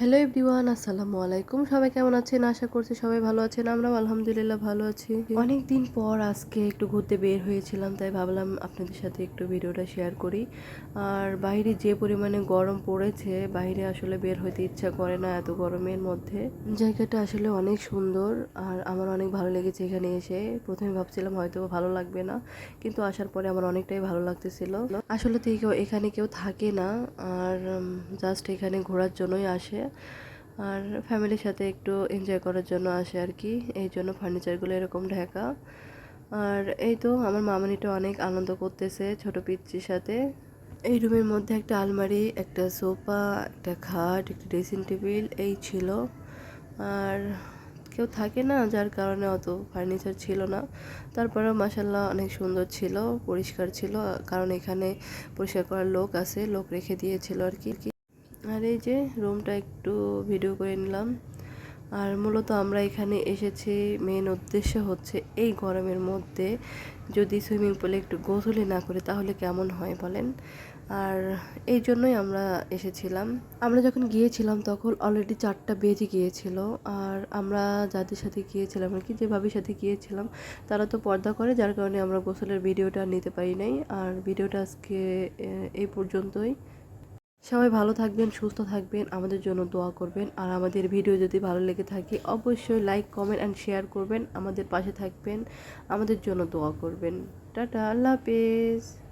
Hello everyone, আসসালামু আলাইকুম। সবাই কেমন আছেন? আশা করছি সবাই ভালো আছেন। আমরাও আলহামদুলিল্লাহ ভালো আছি। অনেক দিন পর আজকে একটু ঘুরতে বের হয়েছিলাম, তাই ভাবলাম আপনাদের সাথে একটু ভিডিওটা শেয়ার করি। আর বাইরে যে পরিমাণে গরম পড়েছে, বাইরে আসলে বের হইতে ইচ্ছা করে না এত গরমের মধ্যে। জায়গাটা আসলে অনেক সুন্দর, আর আমার অনেক ভালো লেগেছে এখানে এসে। প্রথমে ভাবছিলাম হয়তো ভালো লাগবে না, কিন্তু আসার পরে আমার অনেকটাই ভালো লাগতেছিল। আসলে তো এখানে কেউ থাকে না, আর জাস্ট এখানে ঘোরার জন্যই আসে। আর ফ্যামিলির সাথে একটু এনজয় করার জন্য আসে আর কি। এই জন্য ফার্নিচারগুলো এরকম ঢাকা। আর এই তো আমার মামানিটা অনেক আনন্দ করতেছে ছোট পিচ্চির সাথে। এই রুমের মধ্যে একটা আলমারি, একটা সোফা, একটা খাট, একটা ড্রেসিং টেবিল এই ছিল। আর কেউ থাকে না যার কারণে অত ফার্নিচার ছিল না। তারপরেও মাসাল্লাহ অনেক সুন্দর ছিল, পরিষ্কার ছিল। কারণ এখানে পরিষ্কার করার লোক আছে, লোক রেখে দিয়েছিল আর কি। আর এই যে রুমটা একটু ভিডিও করে নিলাম। আর মূলত আমরা এখানে এসেছি মেন উদ্দেশ্য হচ্ছে এই গরমের মধ্যে যদি সুইমিং পুলে একটু গোসলই না করে তাহলে কেমন হয় বলেন? আর এই জন্যই আমরা এসেছিলাম। আমরা যখন গিয়েছিলাম তখন অলরেডি চারটা বেজে গিয়েছিল। আর আমরা যাদের সাথে গিয়েছিলাম আর কি, যে ভাবির সাথে গিয়েছিলাম, তারা তো পর্দা করে, যার কারণে আমরা গোসলের ভিডিওটা নিতে পারি নাই। আর ভিডিওটা আজকে এই পর্যন্তই। সবাই ভালো থাকবেন, সুস্থ থাকবেন, আমাদের জন্য দোয়া করবেন। আর আমাদের ভিডিও যদি ভালো লেগে থাকে, অবশ্যই লাইক কমেন্ট অ্যান্ড শেয়ার করবেন। আমাদের পাশে থাকবেন। আমাদের জন্য দোয়া করবেন। টাটা, আল্লাহ হাফেজ।